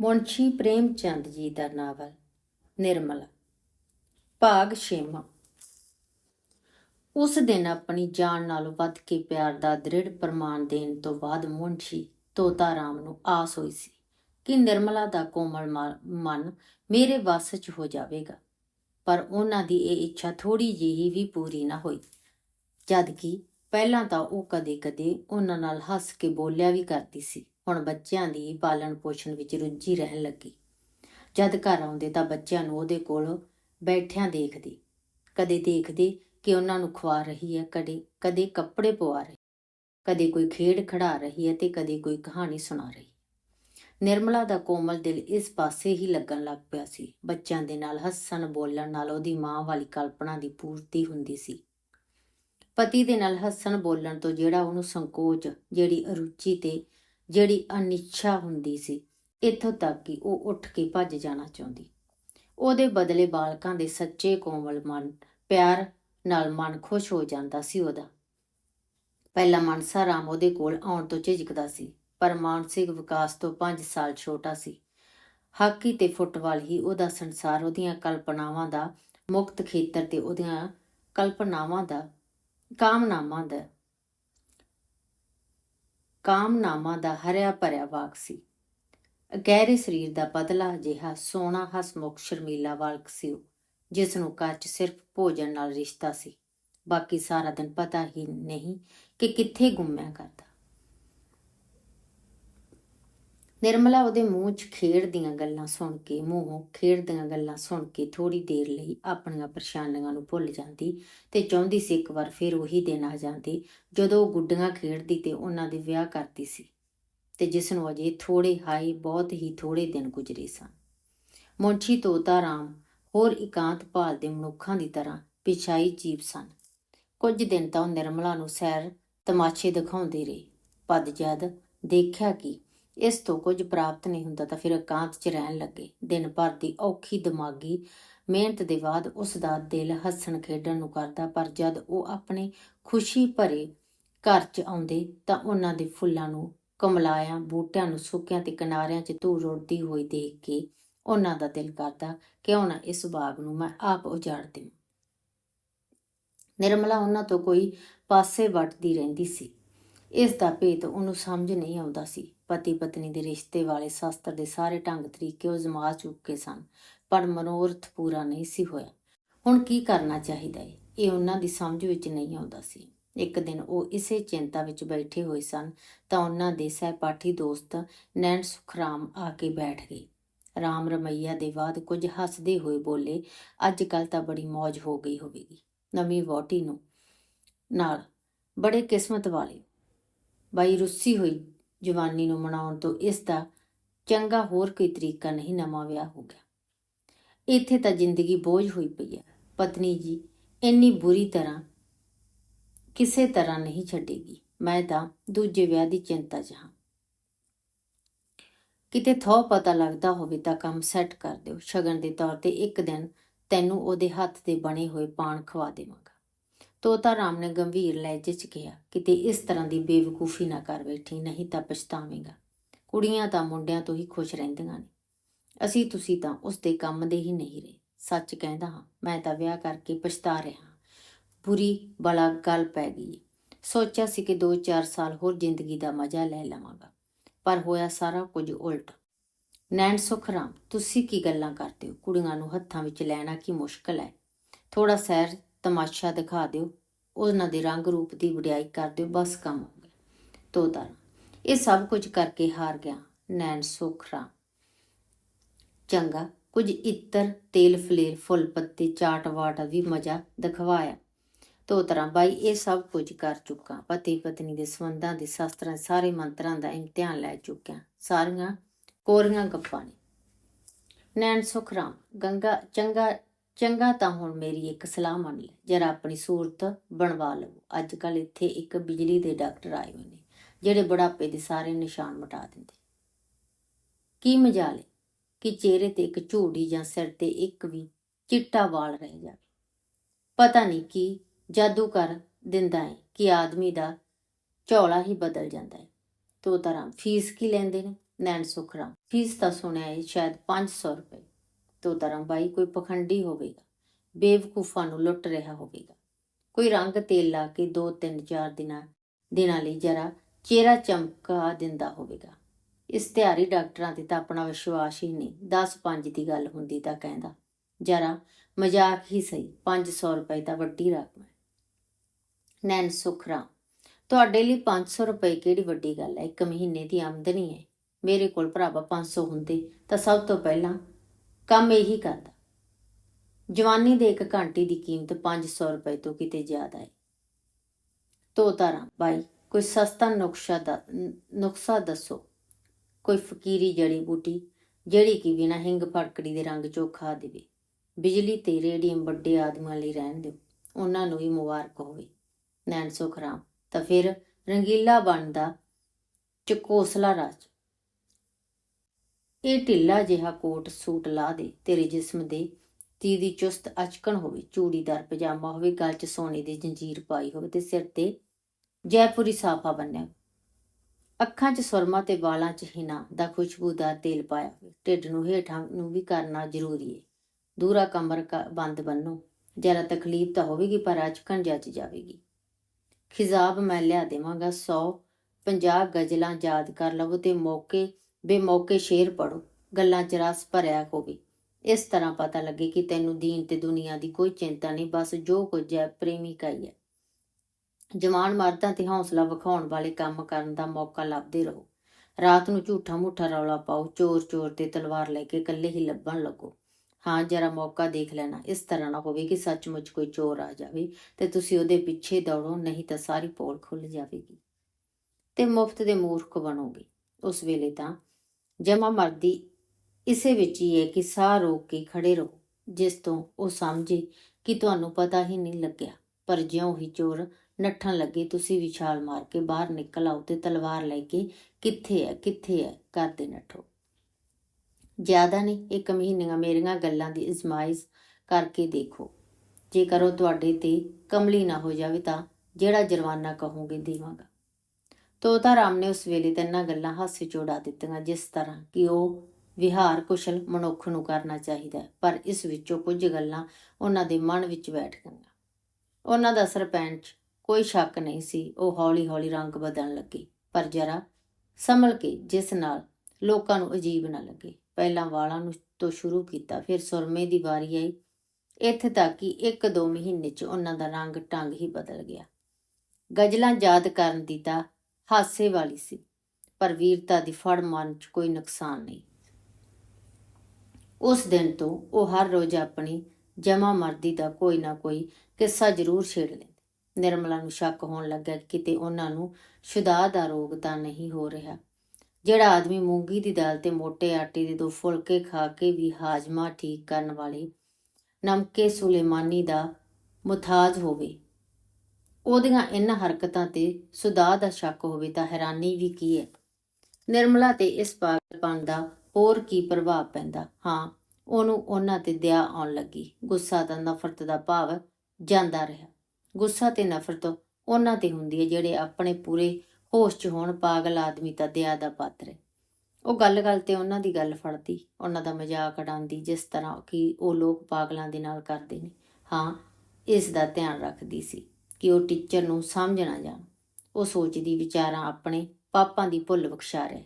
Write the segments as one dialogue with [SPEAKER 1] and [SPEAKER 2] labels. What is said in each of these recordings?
[SPEAKER 1] ਮੁਨਸ਼ੀ ਪ੍ਰੇਮ ਚੰਦ ਜੀ ਦਾ novel, ਨਿਰਮਲ। ਭਾਗ ਛੇਵਾਂ। ਉਸ ਦਿਨ ਆਪਣੀ ਜਾਨ ਨਾਲੋਂ ਵੱਧ ਕੇ ਪਿਆਰ ਦਾ ਦ੍ਰਿੜ ਪ੍ਰਮਾਣ ਦੇਣ ਤੋਂ ਬਾਅਦ ਮੁਨਸ਼ੀ ਤੋਤਾ ਰਾਮ ਨੂੰ ਆਸ ਹੋਈ ਸੀ ਕਿ ਨਿਰਮਲਾ ਦਾ ਕੋਮਲ ਮਾ- ਮਨ ਮੇਰੇ ਵੱਸ 'ਚ ਹੋ ਜਾਵੇਗਾ, ਪਰ ਉਹਨਾਂ ਦੀ ਇਹ ਇੱਛਾ ਥੋੜੀ ਜਿਹੀ ਵੀ ਪੂਰੀ ਨਾ ਹੋਈ ਜਦ ਕਿ ਪਹਿਲਾਂ ਤਾਂ ਉਹ ਕਦੇ-ਕਦੇ ਉਹਨਾਂ ਨਾਲ ਹੱਸ ਕੇ ਬੋਲਿਆ ਵੀ ਕਰਦੀ ਸੀ। ਹੁਣ ਬੱਚਿਆਂ ਦੀ ਪਾਲਣ ਪੋਸ਼ਣ ਵਿੱਚ ਰੁੱਝੀ ਰਹਿਣ ਲੱਗੀ। ਜਦ ਘਰ ਆਉਂਦੇ ਤਾਂ ਬੱਚਿਆਂ ਨੂੰ ਉਹਦੇ ਕੋਲ ਬੈਠਿਆਂ ਦੇਖਦੀ। ਕਦੇ ਦੇਖਦੇ ਕਿ ਉਹਨਾਂ ਨੂੰ ਖਵਾ ਰਹੀ ਹੈ ਕਦੇ ਕਦੇ ਕੱਪੜੇ ਪਵਾ ਰਹੀ ਕਦੇ ਕੋਈ ਖੇਡ ਖੜਾ ਰਹੀ ਹੈ ਤੇ ਕਦੇ ਕੋਈ ਕਹਾਣੀ ਸੁਣਾ ਰਹੀ ਨਿਰਮਲਾ ਦਾ ਕੋਮਲ ਦਿਲ ਇਸ ਪਾਸੇ ਹੀ ਲੱਗਣ ਲੱਗ ਪਿਆ ਸੀ। ਬੱਚਿਆਂ ਦੇ ਨਾਲ ਹੱਸਣ, ਬੋਲਣ ਨਾਲ ਉਹਦੀ ਮਾਂ ਵਾਲੀ ਕਲਪਨਾ ਦੀ ਪੂਰਤੀ ਹੁੰਦੀ ਸੀ। ਪਤੀ ਦੇ ਨਾਲ ਹੱਸਣ ਬੋਲਣ ਤੋਂ ਜਿਹੜਾ ਉਹਨੂੰ ਸੰਕੋਚ, ਜਿਹੜੀ ਅਰੁਚੀ ਤੇ ਜਿਹੜੀ ਅਨਿੱਛਾ ਹੁੰਦੀ ਸੀ, ਇੱਥੋਂ ਤੱਕ ਕਿ ਉਹ ਉੱਠ ਕੇ ਭੱਜ ਜਾਣਾ ਚਾਹੁੰਦੀ। ਉਹਦੇ ਬਦਲੇ ਬਾਲਕਾਂ ਦੇ ਸੱਚੇ ਕੋਮਲ ਮਨ, ਪਿਆਰ ਨਾਲ ਮਨ ਖੁਸ਼ ਹੋ ਜਾਂਦਾ ਸੀ ਉਹਦਾ। ਪਹਿਲਾ ਮਨਸਾ ਰਾਮ ਉਹਦੇ ਕੋਲ ਆਉਣ ਤੋਂ ਝਿਜਕਦਾ ਸੀ, ਪਰ ਮਾਨਸਿਕ ਵਿਕਾਸ ਤੋਂ 5 ਸਾਲ ਛੋਟਾ ਸੀ। ਹਾਕੀ ਤੇ ਫੁੱਟਬਾਲ ਹੀ ਉਹਦਾ ਸੰਸਾਰ, ਉਹਦੀਆਂ ਕਲਪਨਾਵਾਂ ਦਾ ਮੁਕਤ ਖੇਤਰ ਤੇ ਉਹਦੀਆਂ ਕਲਪਨਾਵਾਂ ਦਾ ਕਾਮਨਾਮਾ ਦਾ ਕਾਮਨਾਮਾ ਦਾ ਹਰਿਆ ਭਰਿਆ ਬਾਗ ਸੀ। ਗਹਿਰੇ ਸਰੀਰ ਦਾ ਪਤਲਾ ਜਿਹਾ ਸੋਹਣਾ ਹਸਮੁਖ ਸ਼ਰਮੀਲਾ ਵਾਲਕ ਸੀ ਉਹ, ਜਿਸ ਨੂੰ ਘਰ 'ਚ ਸਿਰਫ ਭੋਜਨ ਨਾਲ ਰਿਸ਼ਤਾ ਸੀ। ਬਾਕੀ ਸਾਰਾ ਦਿਨ ਪਤਾ ਹੀ ਨਹੀਂ ਕਿ ਕਿੱਥੇ ਗੁੰਮਿਆ ਕਰਦਾ। ਨਿਰਮਲਾ ਉਹਦੇ ਮੂੰਹ 'ਚ ਖੇਡ ਦੀਆਂ ਗੱਲਾਂ ਸੁਣ ਕੇ, ਮੂੰਹੋਂ ਖੇਡ ਦੀਆਂ ਗੱਲਾਂ ਸੁਣ ਕੇ ਥੋੜੀ ਦੇਰ ਲਈ ਆਪਣੀਆਂ ਪਰੇਸ਼ਾਨੀਆਂ ਨੂੰ ਭੁੱਲ ਜਾਂਦੀ ਤੇ ਚਾਹੁੰਦੀ ਸੀ ਇੱਕ ਵਾਰ ਫਿਰ ਉਹੀ ਦਿਨ ਆ ਜਾਂਦੇ, ਜਦੋਂ ਉਹ ਗੁੱਡੀਆਂ ਖੇਡਦੀ ਤੇ ਉਹਨਾਂ ਦੇ ਵਿਆਹ ਕਰਦੀ ਸੀ ਤੇ ਜਿਸ ਨੂੰ ਅਜੇ ਥੋੜੇ ਹਾਈ ਬਹੁਤ ਹੀ ਥੋੜੇ ਦਿਨ ਗੁਜ਼ਰੇ ਸਨ। ਮੁੰਸ਼ੀ ਤੋਤਾ ਰਾਮ ਹੋਰ ਇਕਾਂਤ ਭਾਲ ਦੇ ਮਨੁੱਖਾਂ ਦੀ ਤਰ੍ਹਾਂ ਪਿਛਾਈ ਜੀਵ ਸਨ। ਕੁਝ ਦਿਨ ਤਾਂ ਉਹ ਨਿਰਮਲਾ ਨੂੰ ਸੈਰ ਤਮਾਸ਼ੇ ਦਿਖਾਉਂਦੇ ਰਹੇ ਪਦ ਜਦ ਦੇਖਿਆ ਕਿ ਇਸ ਤੋਂ ਕੁਝ ਪ੍ਰਾਪਤ ਨਹੀਂ ਹੁੰਦਾ ਤਾਂ ਫਿਰ ਇਕਾਂਤ 'ਚ ਰਹਿਣ ਲੱਗੇ। ਦਿਨ ਭਰ ਦੀ ਔਖੀ ਦਿਮਾਗੀ ਮਿਹਨਤ ਦੇ ਬਾਅਦ ਉਸ ਦਾ ਦਿਲ ਹੱਸਣ ਖੇਡਣ ਨੂੰ ਕਰਦਾ, ਪਰ ਜਦ ਉਹ ਆਪਣੇ ਖੁਸ਼ੀ ਭਰੇ ਘਰ 'ਚ ਆਉਂਦੇ ਤਾਂ ਉਹਨਾਂ ਦੇ ਫੁੱਲਾਂ ਨੂੰ ਕਮਲਾਇਆਂ, ਬੂਟਿਆਂ ਨੂੰ ਸੁੱਕਿਆਂ ਤੇ ਕਿਨਾਰਿਆਂ 'ਚ ਧੂੜ ਉੱਡਦੀ ਹੋਈ ਦੇਖ ਕੇ ਉਹਨਾਂ ਦਾ ਦਿਲ ਕਰਦਾ, ਕਿਉਂ ਨਾ ਇਸ ਬਾਗ ਨੂੰ ਮੈਂ ਆਪ ਉਜਾੜ ਦੇਵਾਂ? ਨਿਰਮਲਾ ਉਹਨਾਂ ਤੋਂ ਕੋਈ ਪਾਸੇ ਵੱਟਦੀ ਰਹਿੰਦੀ ਸੀ। ਇਸ ਦਾ ਭੇਤ ਉਹਨੂੰ ਸਮਝ ਨਹੀਂ ਆਉਂਦਾ ਸੀ। ਪਤੀ ਪਤਨੀ ਦੇ ਰਿਸ਼ਤੇ ਵਾਲੇ ਸ਼ਾਸਤਰ ਦੇ ਸਾਰੇ ਢੰਗ ਤਰੀਕੇ ਉਹ ਜਮਾ ਚੁੱਕੇ ਸਨ, ਪਰ ਮਨੋਰਥ ਪੂਰਾ ਨਹੀਂ ਸੀ ਹੋਇਆ। ਹੁਣ ਕੀ ਕਰਨਾ ਚਾਹੀਦਾ ਹੈ ਇਹ ਉਹਨਾਂ ਦੀ ਸਮਝ ਵਿੱਚ ਨਹੀਂ ਆਉਂਦਾ ਸੀ। ਇੱਕ ਦਿਨ ਉਹ ਇਸੇ ਚਿੰਤਾ ਵਿੱਚ ਬੈਠੇ ਹੋਏ ਸਨ ਤਾਂ ਉਹਨਾਂ ਦੇ ਸਹਿਪਾਠੀ ਦੋਸਤ ਨੈਣ ਸੁਖਰਾਮ ਆ ਕੇ ਬੈਠ ਗਏ। ਰਾਮ ਰਮਈਆ ਦੇ ਬਾਅਦ ਕੁਝ ਹੱਸਦੇ ਹੋਏ ਬੋਲੇ, ਅੱਜ ਕੱਲ ਤਾਂ ਬੜੀ ਮौज ਹੋ ਗਈ ਹੋਵੇਗੀ ਨਵੀਂ ਵੋਟੀ ਨੂੰ ਨਾਲ, ਬੜੇ ਕਿਸਮਤ ਵਾਲੇ। ਬਾਈ ਰੁੱਸੀ ਹੋਈ। ਜਵਾਨੀ ਨੂੰ ਮਨਾਉਣ ਤੋਂ ਇਸ ਦਾ ਚੰਗਾ ਹੋਰ ਕੋਈ ਤਰੀਕਾ ਨਹੀਂ, ਨਵਾਂ ਵਿਆਹ ਹੋ ਗਿਆ। ਇੱਥੇ ਤਾਂ ਜ਼ਿੰਦਗੀ ਬੋਝ ਹੋਈ ਪਈ ਹੈ। ਪਤਨੀ ਜੀ, ਇੰਨੀ ਬੁਰੀ ਤਰ੍ਹਾਂ ਕਿਸੇ ਤਰ੍ਹਾਂ ਨਹੀਂ ਛੱਡੇਗੀ। ਮੈਂ ਤਾਂ ਦੂਜੇ ਵਿਆਹ ਦੀ ਚਿੰਤਾ 'ਚ ਹਾਂ। ਕਿਤੇ ਥੋ ਪਤਾ ਲੱਗਦਾ ਹੋਵੇ ਤਾਂ ਕੰਮ ਸੈੱਟ ਕਰ ਦਿਓ। ਸ਼ਗਨ ਦੇ ਤੌਰ ਤੇ ਇੱਕ ਦਿਨ ਤੈਨੂੰ ਉਹਦੇ ਹੱਥ ਦੇ ਬਣੇ ਹੋਏ ਪਾਣ ਖਵਾ ਦੇਵਾਂਗਾ। ਤੋਤਾ ਰਾਮ ਨੇ ਗੰਭੀਰ ਲਹਿਜੇ 'ਚ ਕਿਹਾ ਕਿਤੇ ਇਸ ਤਰ੍ਹਾਂ ਦੀ ਬੇਵਕੂਫੀ ਨਾ ਕਰ ਬੈਠੀ, ਨਹੀਂ ਤਾਂ ਪਛਤਾਵੇਂਗਾ। ਕੁੜੀਆਂ ਤਾਂ ਮੁੰਡਿਆਂ ਤੋਂ ਹੀ ਖੁਸ਼ ਰਹਿੰਦੀਆਂ ਨੇ। ਅਸੀਂ ਤੁਸੀਂ ਤਾਂ ਉਸ ਦੇ ਕੰਮ ਦੇ ਹੀ ਨਹੀਂ ਰਹੇ। ਸੱਚ ਕਹਿੰਦਾ ਹਾਂ, ਮੈਂ ਤਾਂ ਵਿਆਹ ਕਰਕੇ ਪਛਤਾ ਰਿਹਾ ਬੁਰੀ ਬਲਾ ਗੱਲ ਪੈ ਗਈ ਸੋਚਿਆ ਸੀ ਕਿ 2-4 ਸਾਲ ਹੋਰ ਜ਼ਿੰਦਗੀ ਦਾ ਮਜ਼ਾ ਲੈ ਲਵਾਂਗਾ, ਪਰ ਹੋਇਆ ਸਾਰਾ ਕੁਝ ਉਲਟ। ਨੈਣ ਸੁਖਰਾਮ ਤੁਸੀਂ ਕੀ ਗੱਲਾਂ ਕਰਦੇ ਹੋ? ਕੁੜੀਆਂ ਨੂੰ ਹੱਥਾਂ ਵਿੱਚ ਲੈਣਾ ਕੀ ਮੁਸ਼ਕਲ ਹੈ? ਥੋੜਾ ਸੈਰ ਤਮਾਸ਼ਾ ਦਿਖਾ ਦਿਓ, ਉਹਨਾਂ ਦੇ ਰੰਗ ਰੂਪ ਦੀ ਵਡਿਆਈ ਕਰ ਦਿਓ, ਬਸ ਕੰਮ ਹੋ ਗਿਆ। ਤੋਤਾ ਇਹ ਸਭ ਕੁਝ ਕਰਕੇ ਹਾਰ ਗਿਆ, ਨੈਣ ਸੁਖਰਾਮ ਚੰਗਾ, ਕੁਝ ਇੱਤਰ, ਤੇਲ ਫਲੇਰ, ਫੁੱਲ ਪੱਤੇ, ਚਾਟ ਵਾਟ ਵੀ ਮਜ਼ਾ ਦਿਖਵਾਇਆ। ਤੋ ਤਰ੍ਹਾਂ ਬਾਈ, ਇਹ ਸਭ ਕੁਝ ਕਰ ਚੁੱਕਾ, ਪਤੀ ਪਤਨੀ ਦੇ ਸੰਬੰਧਾਂ ਦੇ ਸ਼ਾਸਤਰਾਂ, ਸਾਰੇ ਮੰਤਰਾਂ ਦਾ ਇਮਤਿਹਾਨ ਲੈ ਚੁੱਕਿਆ। ਸਾਰੀਆਂ ਕੋਰੀਆਂ ਗੱਪਾਂ ਨੇ। ਨੈਣ ਸੁਖਰਾਮ ਗੰਗਾ, ਚੰਗਾ ਚੰਗਾ ਤਾਂ ਹੁਣ ਮੇਰੀ ਇੱਕ ਸਲਾਹ ਮੰਨ ਲੈ। ਜਰਾ ਆਪਣੀ ਸੂਰਤ ਬਣਵਾ ਲਵੋ। ਅੱਜ ਕੱਲ ਇੱਥੇ ਇੱਕ ਬਿਜਲੀ ਦੇ ਡਾਕਟਰ ਆਏ ਹੋਏ ਨੇ, ਜਿਹੜੇ ਬੁਢਾਪੇ ਦੇ ਸਾਰੇ ਨਿਸ਼ਾਨ ਮਿਟਾ ਦਿੰਦੇ। ਕੀ ਮਜਾਲ ਹੈ ਕਿ ਚਿਹਰੇ ਤੇ ਇੱਕ ਝੂੜੀ ਜਾਂ ਸਿਰ ਤੇ ਇੱਕ ਵੀ ਚਿੱਟਾ ਵਾਲ ਰਹਿ ਜਾਵੇ। ਪਤਾ ਨਹੀਂ ਕੀ ਜਾਦੂ ਕਰ ਦਿੰਦਾ ਹੈ ਕਿ ਆਦਮੀ ਦਾ ਝੋਲਾ ਹੀ ਬਦਲ ਜਾਂਦਾ ਹੈ ਤੋ ਤਰ੍ਹਾਂ ਫੀਸ ਕੀ ਲੈਂਦੇ ਨੇ? ਨੈਣ ਸੁਖਰਾ ਫੀਸ ਤਾਂ ਸੁਣਿਆ ਹੈ ਸ਼ਾਇਦ 500 ਰੁਪਏ। ਤੋ ਤਰ੍ਹਾਂ ਬਾਈ ਕੋਈ ਪਖੰਡੀ ਹੋਵੇਗਾ, ਬੇਵਕੂਫਾਂ ਨੂੰ ਲੁੱਟ ਰਿਹਾ ਹੋਵੇਗਾ। ਕੋਈ ਰੰਗ ਤੇਲ ਲਾ ਕੇ 2 3 4 ਦਿਨਾਂ ਦਿਨਾਂ ਲਈ ਜਰਾ ਚਿਹਰਾ ਚਮਕਾ ਦਿੰਦਾ ਹੋਵੇਗਾ। ਇਸ਼ਤਿਹਾਰੀ ਡਾਕਟਰਾਂ ਤੇ ਤਾਂ ਆਪਣਾ ਵਿਸ਼ਵਾਸ ਹੀ ਨਹੀਂ 10 5 ਦੀ ਗੱਲ ਹੁੰਦੀ ਤਾਂ ਕਹਿੰਦਾ, ਜਰਾ ਮਜ਼ਾਕ ਹੀ ਸਹੀ 500 ਰੁਪਏ ਤਾਂ ਵੱਡੀ ਰਕਮ ਹੈ। ਨੈਣ ਸੁਖਰਾ ਤੁਹਾਡੇ ਲਈ 500 ਰੁਪਏ ਕਿਹੜੀ ਵੱਡੀ ਗੱਲ ਹੈ? ਇੱਕ ਮਹੀਨੇ ਦੀ ਆਮਦਨੀ ਹੈ। ਮੇਰੇ ਕੋਲ ਭਰਾਵਾ 500 ਹੁੰਦੇ ਤਾਂ ਸਭ ਤੋਂ ਪਹਿਲਾਂ ਕੰਮ ਇਹੀ ਕਰਦਾ। ਜਵਾਨੀ ਦੇ ਇੱਕ ਘੰਟੇ ਦੀ ਕੀਮਤ 500 ਰੁਪਏ ਤੋਂ ਕਿਤੇ ਜ਼ਿਆਦਾ ਹੈ ਤੋ ਬਾਈ, ਕੋਈ ਸਸਤਾ ਨੁਕਸ਼ਾ ਦਾ, ਨੁਕਸਾ ਦੱਸੋ। ਕੋਈ ਫਕੀਰੀ ਜੜੀ ਬੂਟੀ, ਜਿਹੜੀ ਕਿ ਬਿਨਾਂ ਹਿੰਗ ਫੜਕੜੀ ਦੇ ਰੰਗ ਚੋਂ ਖਾ ਦੇਵੇ। ਬਿਜਲੀ ਤੇ ਰੇਡੀਅਮ ਵੱਡੇ ਆਦਮਾਂ ਲਈ ਰਹਿਣ ਦਿਓ। ਉਹਨਾਂ ਨੂੰ ਵੀ ਮੁਬਾਰਕ ਹੋਵੇ। ਨੈਣ ਸੁਖਰਾਮ ਤਾਂ ਫਿਰ ਰੰਗੀਲਾ ਬਣਦਾ ਚਕੋਸਲਾ ਰਾਜ। ਇਹ ਢਿੱਲਾ ਜਿਹਾ ਕੋਟ ਸੂਟ ਲਾ ਦੇ, ਤੇਰੇ ਜਿਸਮ ਦੇ। ਤੀ ਦੀ ਚੁਸਤ ਅਚਕਣ ਹੋਵੇ, ਚੂੜੀਦਾਰ ਪਜਾਮਾ ਹੋਵੇ, ਗਲ 'ਚ ਸੋਨੇ ਦੀ ਜੰਜੀਰ ਪਾਈ ਹੋਵੇ ਤੇ ਸਿਰ ਤੇ ਜੈਪੁਰੀ ਸਾਫਾ ਬੰਨਿਆ ਅੱਖਾਂ 'ਚ ਸੁਰਮਾ ਤੇ ਵਾਲਾਂ 'ਚ ਹਿਨਾ ਦਾ ਖੁਸ਼ਬੂਦਾਰ ਤੇਲ ਪਾਇਆ ਹੋਵੇ। ਢਿੱਡ ਨੂੰ ਹੇਠਾਂ ਨੂੰ ਵੀ ਕਰਨਾ ਜ਼ਰੂਰੀ ਹੈ ਦੂਰਾ ਕਮਰ ਕ- ਬੰਦ ਬੰਨੋ। ਜਰਾ ਤਕਲੀਫ ਤਾਂ ਹੋਵੇਗੀ, ਪਰ ਅਚਕਣ ਜੱਜ ਜਾਵੇਗੀ। ਖਿਜ਼ਾਬ ਮੈਂ ਲਿਆ ਦੇਵਾਂਗਾ 100 50 ਗਜ਼ਲਾਂ ਯਾਦ ਕਰ ਲਵੋ ਤੇ ਮੌਕੇ ਬੇਮੌਕੇ ਸ਼ੇਰ ਪੜੋ ਗੱਲਾਂ 'ਚ ਰਸ ਭਰਿਆ ਹੋਵੇ। ਇਸ ਤਰ੍ਹਾਂ ਪਤਾ ਲੱਗੇ ਕਿ ਤੈਨੂੰ ਦੀਨ ਤੇ ਦੁਨੀਆ ਦੀ ਕੋਈ ਚਿੰਤਾ ਨਹੀਂ, ਬਸ ਜੋ ਕੁਝ ਹੈ, ਪ੍ਰੇਮਿਕਾ ਹੀ ਹੈ। ਜਵਾਨ ਮਰਦਾਂ ਤੇ ਹੌਸਲਾ ਵਿਖਾਉਣ ਵਾਲੇ ਕੰਮ ਕਰਨ ਦਾ ਮੌਕਾ ਲੱਭਦੇ ਰਹੋ। ਰਾਤ ਨੂੰ ਝੂਠਾ ਮੁੱਠਾ ਰੌਲਾ ਪਾਓ, ਚੋਰ ਚੋਰ ਤੇ ਤਲਵਾਰ ਲੈ ਕੇ ਇਕੱਲੇ ਹੀ ਲੱਭਣ ਲੱਗੋ। ਹਾਂ, ਜਰਾ ਮੌਕਾ ਦੇਖ ਲੈਣਾ। ਇਸ ਤਰ੍ਹਾਂ ਨਾ ਹੋਵੇ ਕਿ ਸੱਚਮੁੱਚ ਕੋਈ ਚੋਰ ਆ ਜਾਵੇ ਤੇ ਤੁਸੀਂ ਉਹਦੇ ਪਿੱਛੇ ਦੌੜੋ, ਨਹੀਂ ਤਾਂ ਸਾਰੀ ਪੋਲ ਖੁੱਲ ਜਾਵੇਗੀ ਤੇ ਮੁਫਤ ਦੇ ਮੂਰਖ ਬਣੋਗੇ। ਉਸ ਵੇਲੇ ਤਾਂ ਜਮਾ ਮਰਦੀ, ਇਸੇ ਵਿੱਚ ਹੀ ਹੈ ਕਿ ਸਾਹ ਰੋਕ ਕੇ ਖੜੇ ਰਹੋ, ਜਿਸ ਤੋਂ ਉਹ ਸਮਝੇ ਕਿ ਤੁਹਾਨੂੰ ਪਤਾ ਹੀ ਨਹੀਂ ਲੱਗਿਆ। ਪਰ ਜਿਉਂ ਹੀ ਚੋਰ ਨੱਠਣ ਲੱਗੇ, ਤੁਸੀਂ ਵਿਛਾਲ ਮਾਰ ਕੇ ਬਾਹਰ ਨਿਕਲ ਆਓ ਤੇ ਤਲਵਾਰ ਲੈ ਕੇ ਕਿੱਥੇ ਹੈ ਕਿੱਥੇ ਹੈ ਕਰਦੇ ਨੱਠੋ। ਜ਼ਿਆਦਾ ਨਹੀਂ, ਇੱਕ ਮਹੀਨੀਆਂ ਮੇਰੀਆਂ ਗੱਲਾਂ ਦੀ ਇਜ਼ਮਾਇਸ਼ ਕਰਕੇ ਦੇਖੋ। ਜੇਕਰ ਉਹ ਤੁਹਾਡੇ ਤੇ ਕਮਲੀ ਨਾ ਹੋ ਜਾਵੇ ਤਾਂ ਜਿਹੜਾ ਜੁਰਮਾਨਾ ਕਹੋਗੇ ਦੇਵਾਂਗਾ। ਤੋਤਾ ਰਾਮ ਨੇ ਉਸ ਵੇਲੇ ਤਿੰਨਾਂ ਗੱਲਾਂ ਹਾਸੇ ਚੋੜਾ ਦਿੱਤੀਆਂ, ਜਿਸ ਤਰ੍ਹਾਂ ਕਿ ਉਹ ਵਿਹਾਰ ਕੁਸ਼ਲ ਮਨੁੱਖ ਨੂੰ ਕਰਨਾ ਚਾਹੀਦਾ ਹੈ, ਪਰ ਇਸ ਵਿੱਚੋਂ ਕੁਝ ਗੱਲਾਂ ਉਹਨਾਂ ਦੇ ਮਨ ਵਿੱਚ ਬੈਠ ਗਈਆਂ। ਉਹਨਾਂ ਦਾ ਸਰਪੰਚ ਕੋਈ ਸ਼ੱਕ ਨਹੀਂ ਸੀ, ਉਹ ਹੌਲੀ-ਹੌਲੀ ਰੰਗ ਬਦਲਣ ਲੱਗੇ, ਪਰ ਜਰਾ ਸੰਭਲ ਕੇ ਜਿਸ ਨਾਲ ਲੋਕਾਂ ਨੂੰ ਅਜੀਬ ਨਾ ਲੱਗੇ। ਪਹਿਲਾਂ ਵਾਲਾਂ ਨੂੰ ਤੋਂ ਸ਼ੁਰੂ ਕੀਤਾ, ਫਿਰ ਸੁਰਮੇ ਦੀ ਵਾਰੀ ਆਈ। ਇੱਥੇ ਤੱਕ ਕਿ ਇੱਕ ਦੋ ਮਹੀਨੇ 'ਚ ਉਹਨਾਂ ਦਾ ਰੰਗ ਟੰਗ ਹੀ ਬਦਲ ਗਿਆ। ਗਜ਼ਲਾਂ ਯਾਦ ਕਰਨ ਦੀ ਤਾਂ ਹਾਸੇ ਵਾਲੀ ਸੀ, ਪਰ ਵੀਰਤਾ ਦੀ ਫੜ ਮਨ 'ਚ ਕੋਈ ਨੁਕਸਾਨ ਨਹੀਂ। ਉਸ ਦਿਨ ਤੋਂ ਉਹ ਹਰ ਰੋਜ਼ ਆਪਣੀ ਜਮਾ ਮਰਦੀ ਦਾ ਕੋਈ ਨਾ ਕੋਈ ਕਿੱਸਾ ਜ਼ਰੂਰ ਛੇੜ ਲੈਂਦੇ। ਨਿਰਮਲਾ ਨੂੰ ਸ਼ੱਕ ਹੋਣ ਲੱਗਾ ਕਿ ਕਿਤੇ ਉਹਨਾਂ ਨੂੰ ਸ਼ੁਦਾ ਦਾ ਰੋਗ ਤਾਂ ਨਹੀਂ ਹੋ ਰਿਹਾ। ਜਿਹੜਾ ਆਦਮੀ ਮੂੰਗੀ ਦੀ ਦਾਲ ਤੇ ਮੋٹے ਆਟੇ ਦੇ ਦੋ ਫੁਲਕੇ ਖਾ ਕੇ ਵੀ ਹਾਜ਼ਮਾ ਠੀਕ ਕਰਨ ਵਾਲੇ ਨਮਕੇ ਸੁਲੇਮਾਨੀ ਦਾ ਮੁਤਾਜ ਹੋਵੇ ਉਹਦੀਆਂ ਇਹਨਾਂ ਹਰਕਤਾਂ ਤੇ ਸੁਦਾ ਦਾ ਸ਼ੱਕ ਹੋਵੇ ਤਾਂ ਹੈਰਾਨੀ ਵੀ ਕੀ ਹੈ? ਨਿਰਮਲਾ ਤੇ ਇਸ ਪਾਗਲਪਨ ਦਾ ਹੋਰ ਕੀ ਪ੍ਰਭਾਵ ਪੈਂਦਾ? ਹਾਂ, ਉਹਨੂੰ ਉਹਨਾਂ ਤੇ ਦਇਆ ਆਉਣ ਲੱਗੀ। ਗੁੱਸਾ ਦਾ ਨਫ਼ਰਤ ਦਾ ਭਾਵ ਜਾਂਦਾ ਰਿਹਾ। ਗੁੱਸਾ ਤੇ ਨਫ਼ਰਤ ਉਹਨਾਂ ਤੇ ਹੁੰਦੀ ਹੈ ਜਿਹੜੇ ਆਪਣੇ ਪੂਰੇ ਹੋਸ਼ 'ਚ ਹੋਣ, ਪਾਗਲ ਆਦਮੀ ਤਾਂ ਦਇਆ ਦਾ ਪਾਤਰ ਹੈ। ਉਹ ਗੱਲ-ਗੱਲ ਤੇ ਉਹਨਾਂ ਦੀ ਗੱਲ ਫੜਦੀ, ਉਹਨਾਂ ਦਾ ਮਜ਼ਾਕ ਉਡਾਉਂਦੀ, ਜਿਸ ਤਰ੍ਹਾਂ ਕਿ ਉਹ ਲੋਕ ਪਾਗਲਾਂ ਦੇ ਨਾਲ ਕਰਦੇ ਨੇ। ਹਾਂ, ਇਸ ਦਾ ਧਿਆਨ ਰੱਖਦੀ ਸੀ। ਕਿ ਉਹ ਟੀਚਰ ਨੂੰ ਸਮਝ ਨਾ ਜਾਣ। ਉਹ ਸੋਚਦੀ ਵਿਚਾਰਾਂ ਆਪਣੇ ਪਾਪਾਂ ਦੀ ਭੁੱਲ ਬਖਸ਼ਾ ਰਿਹਾ।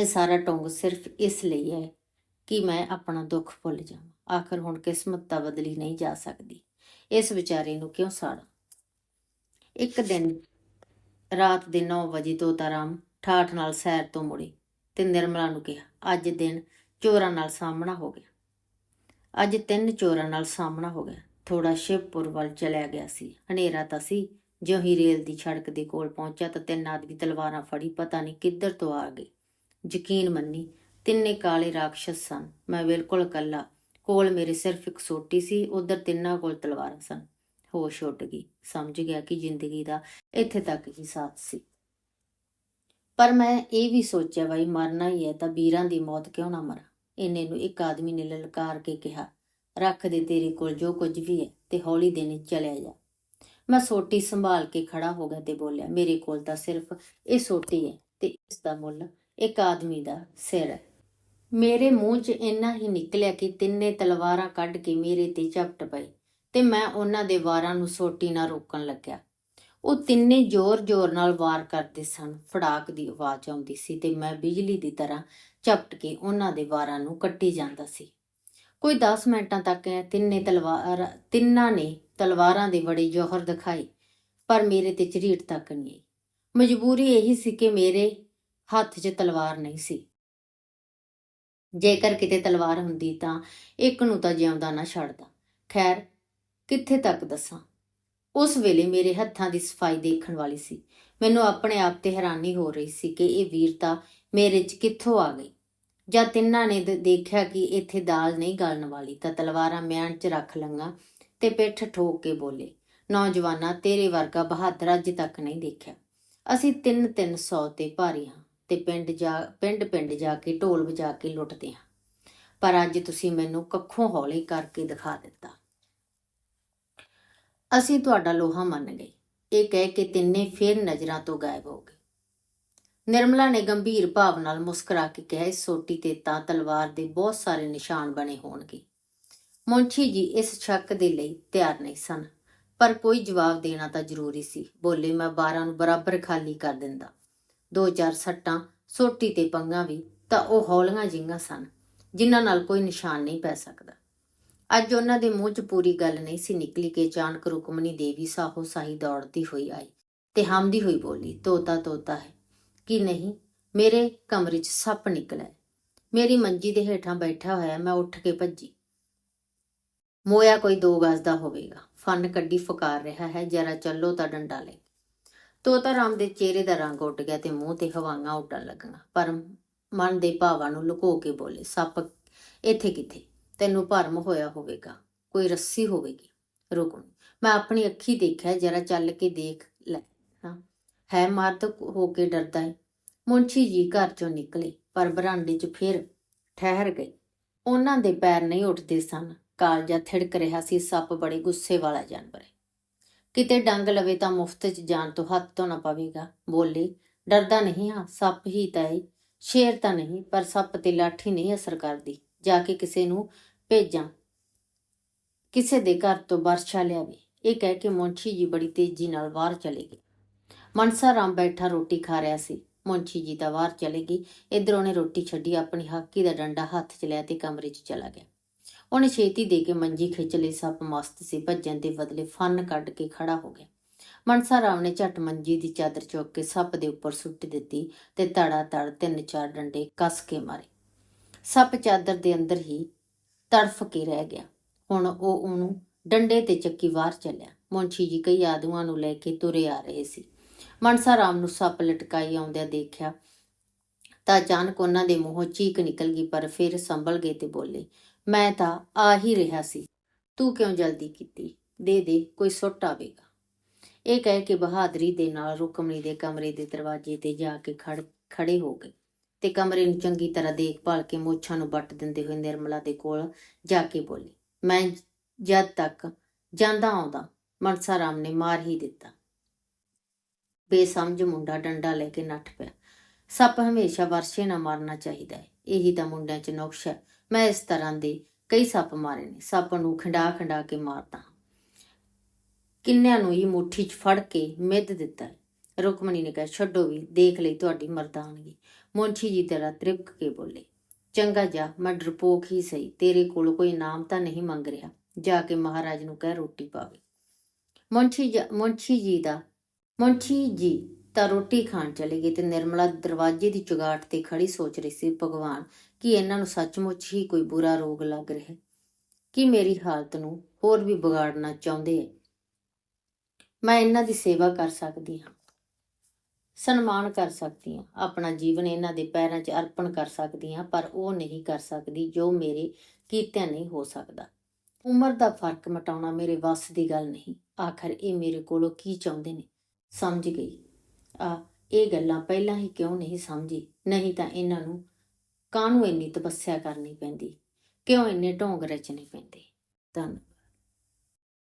[SPEAKER 1] ਇਹ ਸਾਰਾ ਟੋਂਗ ਸਿਰਫ ਇਸ ਲਈ ਹੈ ਕਿ ਮੈਂ ਆਪਣਾ ਦੁੱਖ ਭੁੱਲ ਜਾਵਾਂ। ਆਖਰ ਹੁਣ ਕਿਸਮਤ ਤਾਂ ਬਦਲੀ ਨਹੀਂ ਜਾ ਸਕਦੀ। ਇਸ ਵਿਚਾਰੇ ਨੂੰ ਕਿਉਂ ਸਾੜਾ? ਇੱਕ ਦਿਨ ਰਾਤ ਦੇ 9 ਵਜੇ ਤੋਤਾਰਾਮ ਠਾਠ ਨਾਲ ਸੈਰ ਤੋਂ ਮੁੜੇ ਤੇ ਨਿਰਮਲਾ ਨੂੰ ਕਿਹਾ, ਅੱਜ ਦਿਨ ਚੋਰਾਂ ਨਾਲ ਸਾਹਮਣਾ ਹੋ ਗਿਆ। ਅੱਜ ਤਿੰਨ ਚੋਰਾਂ ਨਾਲ ਸਾਹਮਣਾ ਹੋ ਗਿਆ। ਥੋੜਾ ਸ਼ਿਵਪੁਰ ਵੱਲ ਚਲਿਆ ਗਿਆ ਸੀ। ਹਨੇਰਾ ਤਾਂ ਸੀ। ਜਿਉਂ ਹੀ ਰੇਲ ਦੀ ਸੜਕ ਦੇ ਕੋਲ ਪਹੁੰਚਿਆ ਤਾਂ ਤਿੰਨ ਆਦਮੀ ਤਲਵਾਰਾਂ ਫੜੀ ਪਤਾ ਨਹੀਂ ਕਿੱਧਰ ਤੋਂ ਆ ਗਏ। ਯਕੀਨ ਮੰਨੀ, ਤਿੰਨੇ ਕਾਲੇ ਰਾਖਸ਼ ਸਨ। ਮੈਂ ਬਿਲਕੁਲ ਇਕੱਲਾ। ਕੋਲ ਮੇਰੇ ਸਿਰਫ ਇੱਕ ਸੋਟੀ ਸੀ, ਉਧਰ ਤਿੰਨਾਂ ਕੋਲ ਤਲਵਾਰਾਂ ਸਨ। ਹੋਸ਼ ਉੱਡ ਗਈ। ਸਮਝ ਗਿਆ ਕਿ ਜ਼ਿੰਦਗੀ ਦਾ ਇੱਥੇ ਤੱਕ ਹੀ ਸਾਥ ਸੀ। ਪਰ ਮੈਂ ਇਹ ਵੀ ਸੋਚਿਆ, ਬਈ, ਮਰਨਾ ਹੀ ਹੈ ਤਾਂ ਵੀਰਾਂ ਦੀ ਮੌਤ ਕਿਉਂ ਨਾ ਮਰਾਂ? ਇੰਨੇ ਨੂੰ ਇੱਕ ਆਦਮੀ ਨੇ ਲਲਕਾਰ ਕੇ ਕਿਹਾ। ਰੱਖ ਦੇ ਤੇਰੇ ਕੋਲ ਜੋ ਕੁਝ ਵੀ ਹੈ ਤੇ ਹੌਲੀ ਦੇਣੇ ਚਲਿਆ ਜਾ। ਮੈਂ ਸੋਟੀ ਸੰਭਾਲ ਕੇ ਖੜਾ ਹੋ ਗਿਆ ਤੇ ਬੋਲਿਆ, ਮੇਰੇ ਕੋਲ ਤਾਂ ਸਿਰਫ ਇਹ ਸੋਟੀ ਹੈ ਤੇ ਇਸ ਦਾ ਮੁੱਲ ਇੱਕ ਆਦਮੀ ਦਾ ਸਿਰ ਹੈ। ਮੇਰੇ ਮੂੰਹ 'ਚ ਇੰਨਾ ਹੀ ਨਿਕਲਿਆ ਕਿ ਤਿੰਨੇ ਤਲਵਾਰਾਂ ਕੱਢ ਕੇ ਮੇਰੇ ਤੇ ਝਪਟ ਪਏ ਤੇ ਮੈਂ ਉਹਨਾਂ ਦੇ ਵਾਰਾਂ ਨੂੰ ਸੋਟੀ ਨਾਲ ਰੋਕਣ ਲੱਗਿਆ। ਉਹ ਤਿੰਨੇ ਜ਼ੋਰ-ਜ਼ੋਰ ਨਾਲ ਵਾਰ ਕਰਦੇ ਸਨ, ਫੜਾਕ ਦੀ ਆਵਾਜ਼ ਆਉਂਦੀ ਸੀ ਤੇ ਮੈਂ ਬਿਜਲੀ ਦੀ ਤਰ੍ਹਾਂ ਝਪਟ ਕੇ ਉਹਨਾਂ ਦੇ ਵਾਰਾਂ ਨੂੰ ਕੱਟੀ ਜਾਂਦਾ ਸੀ। ਕੋਈ 10 ਮਿੰਟਾਂ ਤੱਕ ਤਿੰਨੇ ਤਲਵਾਰ, ਤਿੰਨਾਂ ਨੇ ਤਲਵਾਰਾਂ ਦੇ ਬੜੇ ਜੋਹਰ ਦਿਖਾਏ ਪਰ ਮੇਰੇ ਤੇ ਝਰੀਟ ਤੱਕ ਨਹੀਂ ਆਈ। ਮਜਬੂਰੀ ਇਹੀ ਸੀ ਕਿ ਮੇਰੇ ਹੱਥ 'ਚ ਤਲਵਾਰ ਨਹੀਂ ਸੀ। ਜੇਕਰ ਕਿਤੇ ਤਲਵਾਰ ਹੁੰਦੀ ਤਾਂ ਇੱਕ ਨੂੰ ਤਾਂ ਜਿਉਂਦਾ ਨਾ ਛੱਡਦਾ। ਖੈਰ, ਕਿੱਥੇ ਤੱਕ ਦੱਸਾਂ? ਉਸ ਵੇਲੇ ਮੇਰੇ ਹੱਥਾਂ ਦੀ ਸਫ਼ਾਈ ਦੇਖਣ ਵਾਲੀ ਸੀ। ਮੈਨੂੰ ਆਪਣੇ ਆਪ ਤੇ ਹੈਰਾਨੀ ਹੋ ਰਹੀ ਸੀ ਕਿ ਇਹ ਵੀਰਤਾ ਮੇਰੇ 'ਚ ਕਿੱਥੋਂ ਆ ਗਈ? ਜਦ ਤਿੰਨਾਂ ਨੇ ਦੇਖਿਆ ਕਿ ਇੱਥੇ ਦਾਲ ਨਹੀਂ ਗਲਣ ਵਾਲੀ, ਤਾਂ ਤਲਵਾਰਾਂ ਮਿਆਨ 'ਚ ਰੱਖ ਲੰਗਾ ਤੇ ਪਿੱਠ ਠੋਕ ਕੇ ਬੋਲੇ, ਨੌਜਵਾਨਾ, ਤੇਰੇ ਵਰਗਾ ਬਹਾਦਰ ਅੱਜ ਤੱਕ ਨਹੀਂ ਦੇਖਿਆ। ਅਸੀਂ ਤਿੰਨ ਤਿੰਨ ਸੌ ਤੇ ਭਾਰੀ ਹਾਂ ਤੇ ਪਿੰਡ ਜਾ, ਪਿੰਡ ਪਿੰਡ ਜਾ ਕੇ ਢੋਲ ਵਜਾ ਕੇ ਲੁੱਟਦੇ ਹਾਂ। ਪਰ ਅੱਜ ਤੁਸੀਂ ਮੈਨੂੰ ਕੱਖੋਂ ਹੌਲੇ ਕਰਕੇ ਦਿਖਾ ਦਿੱਤਾ। ਅਸੀਂ ਤੁਹਾਡਾ ਲੋਹਾ ਮੰਨ ਗਏ। ਇਹ ਕਹਿ ਕੇ ਤਿੰਨੇ ਫੇਰ ਨਜ਼ਰਾਂ ਤੋਂ ਗਾਇਬ ਹੋ ਗਏ। ਨਿਰਮਲਾ ਨੇ ਗੰਭੀਰ ਭਾਵ ਨਾਲ ਮੁਸਕਰਾ ਕੇ ਕਿਹਾ, ਇਸ ਸੋਟੀ ਤੇ ਤਾਂ ਤਲਵਾਰ ਦੇ ਬਹੁਤ ਸਾਰੇ ਨਿਸ਼ਾਨ ਬਣੇ ਹੋਣਗੇ। ਮੁੰਸ਼ੀ ਜੀ, ਇਸ ਸ਼ੱਕ ਦੇ ਲਈ ਤਿਆਰ ਨਹੀਂ ਸਨ, ਪਰ ਕੋਈ ਜਵਾਬ ਦੇਣਾ ਤਾਂ ਜ਼ਰੂਰੀ ਸੀ। ਬੋਲੇ, ਮੈਂ 12 ਨੂੰ ਬਰਾਬਰ ਖਾਲੀ ਕਰ ਦਿੰਦਾ। ਦੋ ਚਾਰ ਸੱਟਾਂ, ਸੋਟੀ ਤੇ ਪੰਗਾ ਵੀ, ਤਾਂ ਉਹ ਹੌਲੀਆਂ ਜਿਹੀਆਂ ਸਨ, ਜਿਨ੍ਹਾਂ ਨਾਲ ਕੋਈ ਨਿਸ਼ਾਨ ਨਹੀਂ ਪੈ ਸਕਦਾ। ਅੱਜ ਉਹਨਾਂ ਦੇ ਮੂੰਹ 'ਚ ਪੂਰੀ ਗੱਲ ਨਹੀਂ ਸੀ ਨਿਕਲੀ ਕਿ ਅਚਾਨਕ ਰੁਕਮਣੀ ਦੇਵੀ ਸਾਹੋ ਸਾਹੀ ਦੌੜਦੀ ਹੋਈ ਆਈ ਤੇ ਹਮਦੀ ਹੋਈ ਬੋਲੀ, ਤੋਤਾ ਤੋਤਾ ਹੈ। ਕਿ ਨਹੀਂ, ਮੇਰੇ ਕਮਰੇ 'ਚ ਸੱਪ ਨਿਕਲਿਆ ਮੇਰੀ ਮੰਜੀ ਦੇ ਹੇਠਾਂ ਬੈਠਾ ਹੋਇਆ ਮੈਂ ਉੱਠ ਕੇ ਭੱਜੀ। ਮੋਇਆ ਕੋਈ ਦੋ ਗਜ਼ ਦਾ ਹੋਵੇਗਾ। ਫਨ ਕੱਢੀ ਫੁਕਾਰ ਰਿਹਾ ਹੈ, ਜਰਾ ਚੱਲੋ ਤਾਂ ਡੰਡਾ ਲੈ। ਤੋਤਾ ਰਾਮ ਦੇ ਚਿਹਰੇ ਦਾ ਰੰਗ ਉੱਡ ਗਿਆ ਤੇ ਮੂੰਹ ਤੇ ਹਵਾਵਾਂ ਉੱਡਣ ਲੱਗੀਆਂ। ਪਰ ਮਨ ਦੇ ਭਾਵਾਂ ਨੂੰ ਲੁਕੋ ਕੇ ਬੋਲੇ, ਸੱਪ, ਇੱਥੇ ਕਿੱਥੇ? ਤੈਨੂੰ ਭਰਮ ਹੋਇਆ ਹੋਵੇਗਾ। ਕੋਈ ਰੱਸੀ ਹੋਵੇਗੀ। ਰੁਕ। ਮੈਂ ਆਪਣੀ ਅੱਖੀ ਦੇਖਿਆ, ਜਰਾ ਚੱਲ ਕੇ ਦੇਖ ਲੈ। ਹੈ ਮਰਦ ਹੋ ਕੇ ਡਰਦਾ ਹੈ ਮੁੰਸ਼ੀ ਜੀ ਘਰ ਚੋਂ ਨਿਕਲੇ, ਪਰ ਬਰਾਂਡੇ 'ਚ ਫਿਰ ਠਹਿਰ ਗਏ। ਉਹਨਾਂ ਦੇ ਪੈਰ ਨਹੀਂ ਉੱਠਦੇ ਸਨ। ਕਾਲਜਾ ਥਿੜਕ ਰਿਹਾ ਸੀ, ਸੱਪ ਬੜੇ ਗੁੱਸੇ ਵਾਲਾ ਜਾਨਵਰ ਹੈ ਕਿਤੇ ਡੰਗ ਲਵੇ ਤਾਂ ਮੁਫਤ 'ਚ ਜਾਣ ਤੋਂ ਹੱਥ ਧੋਣਾ ਪਵੇਗਾ। ਬੋਲੇ, ਡਰਦਾ ਨਹੀਂ ਹਾਂ, ਸੱਪ ਹੀ ਤਾਂ ਹੈ ਸ਼ੇਰ ਤਾਂ ਨਹੀਂ, ਪਰ ਸੱਪ ਤੇ ਲਾਠੀ ਨਹੀਂ ਅਸਰ ਕਰਦੀ। ਜਾ ਕੇ ਕਿਸੇ ਨੂੰ ਭੇਜਾਂ। ਕਿਸੇ ਦੇ ਘਰ ਤੋਂ ਵਰਸ਼ਾ ਲਿਆਵੇ। ਇਹ ਕਹਿ ਕੇ ਮੁੰਸ਼ੀ ਜੀ ਬੜੀ ਤੇਜ਼ੀ ਨਾਲ ਬਾਹਰ ਚਲੇ ਗਏ। ਮਨਸਾ ਰਾਮ ਬੈਠਾ ਰੋਟੀ ਖਾ ਰਿਹਾ ਸੀ। ਮੁੰਸ਼ੀ ਜੀ ਤਾਂ ਬਾਹਰ ਚਲੇ ਗਈ। ਇਧਰ ਉਹਨੇ ਰੋਟੀ ਛੱਡੀ, ਆਪਣੀ ਹਾਕੀ ਦਾ ਡੰਡਾ ਹੱਥ 'ਚ ਲਿਆ ਤੇ ਕਮਰੇ 'ਚ ਚਲਾ ਗਿਆ। ਉਹਨੇ ਛੇਤੀ ਦੇ ਕੇ ਮੰਜੀ ਖਿੱਚ ਲਈ, ਸੱਪ ਮਸਤ ਸੀ, ਭੱਜਣ ਦੇ ਬਦਲੇ ਫਨ ਕੱਢ ਕੇ ਖੜਾ ਹੋ ਗਿਆ। ਮਨਸਾ ਰਾਮ ਨੇ ਝੱਟ ਮੰਜੀ ਦੀ ਚਾਦਰ ਚੁੱਕ ਕੇ ਸੱਪ ਦੇ ਉੱਪਰ ਸੁੱਟ ਦਿੱਤੀ ਤੇ ਤੜਾ ਤੜ ਤਿੰਨ ਚਾਰ ਡੰਡੇ ਕੱਸ ਕੇ ਮਾਰੇ। ਸੱਪ ਚਾਦਰ ਦੇ ਅੰਦਰ ਹੀ ਤੜਫ ਕੇ ਰਹਿ ਗਿਆ। ਹੁਣ ਉਹ ਉਹਨੂੰ ਡੰਡੇ ਤੇ ਚੱਕੀ ਬਾਹਰ ਚੱਲਿਆ। ਮੁੰਸ਼ੀ ਜੀ ਕਈ ਆਦੂਆਂ ਨੂੰ ਲੈ ਕੇ ਤੁਰੇ ਆ ਰਹੇ ਸੀ। ਮਨਸਾ ਰਾਮ ਨੂੰ ਸੱਪ ਲਟਕਾਈ ਆਉਂਦਿਆਂ ਦੇਖਿਆ ਤਾਂ ਅਚਾਨਕ ਉਹਨਾਂ ਦੇ ਮੂੰਹੋਂ ਚੀਕ ਨਿਕਲ ਗਈ, ਪਰ ਫਿਰ ਸੰਭਲ ਗਏ ਤੇ ਬੋਲੇ, ਮੈਂ ਤਾਂ ਆ ਹੀ ਰਿਹਾ ਸੀ। ਤੂੰ ਕਿਉਂ ਜਲਦੀ ਕੀਤੀ? ਦੇ ਦੇ, ਕੋਈ ਸੁੱਟ ਆਵੇਗਾ। ਇਹ ਕਹਿ ਕੇ ਬਹਾਦਰੀ ਦੇ ਨਾਲ ਰੁਕਮਣੀ ਦੇ ਕਮਰੇ ਦੇ ਦਰਵਾਜ਼ੇ ਤੇ ਜਾ ਕੇ ਖੜ, ਖੜੇ ਹੋ ਗਏ ਤੇ ਕਮਰੇ ਨੂੰ ਚੰਗੀ ਤਰ੍ਹਾਂ ਦੇਖਭਾਲ ਕੇ ਮੋਛਾਂ ਨੂੰ ਵੱਟ ਦਿੰਦੇ ਹੋਏ ਨਿਰਮਲਾ ਦੇ ਕੋਲ ਜਾ ਕੇ ਬੋਲੀ, ਮੈਂ ਜਦ ਤੱਕ ਜਾਂਦਾ ਆਉਂਦਾ, ਮਨਸਾ ਰਾਮ ਨੇ ਮਾਰ ਹੀ ਦਿੱਤਾ। ਬੇਸਮਝ ਮੁੰਡਾ ਡੰਡਾ ਲੈ ਕੇ ਨੱਠ ਪਿਆ। ਸੱਪ ਹਮੇਸ਼ਾ ਵਰਸ਼ੇ ਨਾਲ ਮਾਰਨਾ ਚਾਹੀਦਾ ਹੈ। ਇਹੀ ਤਾਂ ਮੁੰਡਿਆਂ 'ਚ ਨੁਕਸ ਹੈ। ਮੈਂ ਇਸ ਤਰ੍ਹਾਂ ਦੇ ਕਈ ਸੱਪ ਮਾਰੇ ਨੇ। ਸੱਪ ਨੂੰ ਖੰਡਾ ਖੰਡਾ ਕੇ ਮਾਰਦਾ ਕਿੰਨਿਆਂ ਨੂੰ ਹੀ ਮੁੱਠੀ 'ਚ ਫੜ ਕੇ ਮਿੱਧ ਦਿੱਤਾ ਹੈ। ਰੁਕਮਣੀ ਨੇ ਕਿਹਾ, ਛੱਡੋ ਵੀ, ਦੇਖ ਲਈ, ਤੁਹਾਡੀ ਮਰਦਾਨਗੀ ਮੁੰਸ਼ੀ ਜੀ ਤੇਰਾ ਤ੍ਰਿਪਕ ਕੇ ਬੋਲੇ, ਚੰਗਾ ਜਾ, ਮੈਂ ਡਰਪੋਕ ਹੀ ਸਹੀ। ਤੇਰੇ ਕੋਲ ਕੋਈ ਨਾਮ ਤਾਂ ਨਹੀਂ ਮੰਗ ਰਿਹਾ। ਜਾ ਕੇ ਮਹਾਰਾਜ ਨੂੰ ਕਹਿ ਰੋਟੀ ਪਾਵੇ। ਮੁੰਸ਼ੀ ਜੀ- ਜੀ ਦਾ ਮੁੰਸ਼ੀ ਜੀ ਤਾਂ ਰੋਟੀ ਖਾਣ ਚਲੇ ਗਈ ਤੇ ਨਿਰਮਲਾ ਦਰਵਾਜ਼ੇ ਦੀ ਚੁਗਾਟ ਤੇ ਖੜੀ ਸੋਚ ਰਹੀ ਸੀ, ਭਗਵਾਨ, ਕਿ ਇਹਨਾਂ ਨੂੰ ਸੱਚਮੁੱਚ ਹੀ ਕੋਈ ਬੁਰਾ ਰੋਗ ਲੱਗ ਰਿਹਾ ਹੈ? ਕਿ ਮੇਰੀ ਹਾਲਤ ਨੂੰ ਹੋਰ ਵੀ ਵਿਗਾੜਨਾ ਚਾਹੁੰਦੇ ਹੈ? ਮੈਂ ਇਹਨਾਂ ਦੀ ਸੇਵਾ ਕਰ ਸਕਦੀ ਹਾਂ, ਸਨਮਾਨ ਕਰ ਸਕਦੀ ਹਾਂ, ਆਪਣਾ ਜੀਵਨ ਇਹਨਾਂ ਦੇ ਪੈਰਾਂ 'ਚ ਅਰਪਣ ਕਰ ਸਕਦੀ ਹਾਂ, ਪਰ ਉਹ ਨਹੀਂ ਕਰ ਸਕਦੀ ਜੋ ਮੇਰੇ ਕੀਤਿਆਂ ਨਹੀਂ ਹੋ ਸਕਦਾ। ਉਮਰ ਦਾ ਫ਼ਰਕ ਮਟਾਉਣਾ ਮੇਰੇ ਵੱਸ ਦੀ ਗੱਲ ਨਹੀਂ, ਆਖਰ ਇਹ ਮੇਰੇ ਕੋਲੋਂ ਕੀ ਚਾਹੁੰਦੇ ਨੇ? ਸਮਝ ਗਈ। ਆ, ਇਹ ਗੱਲਾਂ ਪਹਿਲਾਂ ਹੀ ਕਿਉਂ ਨਹੀਂ ਸਮਝੀ? ਨਹੀਂ ਤਾਂ ਇਹਨਾਂ ਨੂੰ ਕਾਹਨੂੰ ਇੰਨੀ ਤਪੱਸਿਆ ਕਰਨੀ ਪੈਂਦੀ? ਕਿਉਂ ਇੰਨੇ ਢੋਂਗ ਰਚਣੇ ਪੈਂਦੇ? ਧੰਨਵਾਦ